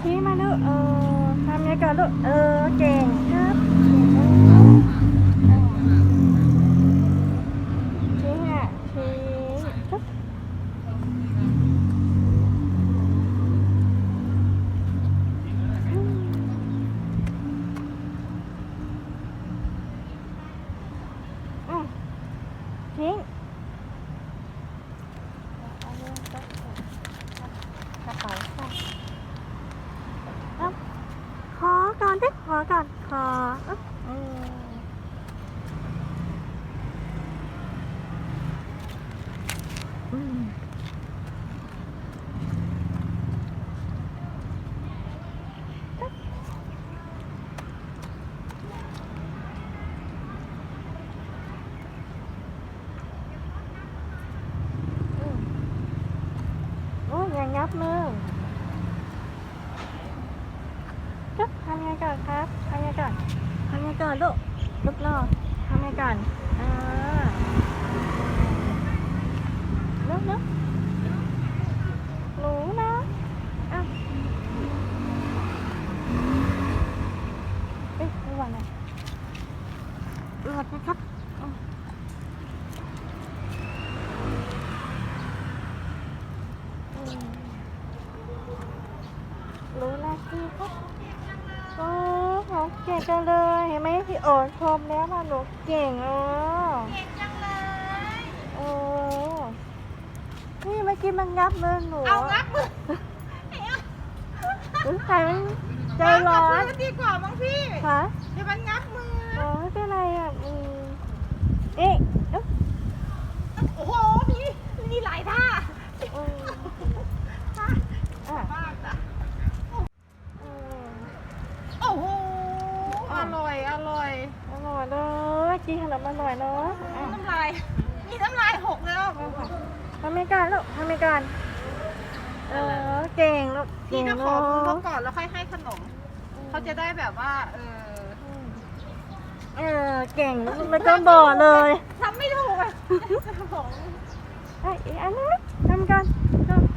ชี้มาลูกเออทำไงก่อนลูกเออเก่งครับเก่งมากเออชี้อะชี้ปึ๊บอืมอืมทิ้งเอาเรื่องก็กระเป๋าใส่ เอาข อก่อนดิขอก่อน ลูกลูกรอทำไงก่อนอ่าลุกลุกหนูนะอะเอ๊ะระวังนะหลอดนะครับรู้หน้าที่ครับ เก่งจังเลยเห็นไหมพี่โอ๋ชมแล้วว่าหนูเก่งเออเก่งจังเลยโอ้นี่เมื่อกี้มันงับมือหนูเอางับมือหรือใครมันใจร้อวางนกับพื้นดีกว่ามั้งพี่คะเดี๋ยวมันงับมือโอ้ไม่เป็นไรอะอืมเอ๊ะเอ๊ะโอ้โหพี่มีหลายท่าอืมท่า อะ มากจ้ะ อืม โอ้โห อร่อย อร่อยอร่อยเลยกินขนมอร่อยเนาะอะน้ำลายมีน้ำลายหกแล้วทำไม่กันลูกทำไม่กันเออเก่งลูกพี่เก่งก็ขอเนาคุณเขาะก่อนแล้วค่อยให้ขนม เขาจะได้แบบว่า เออเออเก่งไม่ต้องบอกเลยทำไม่ถูกอะจะบอกไอ้อีกอันนึงทำกันทำ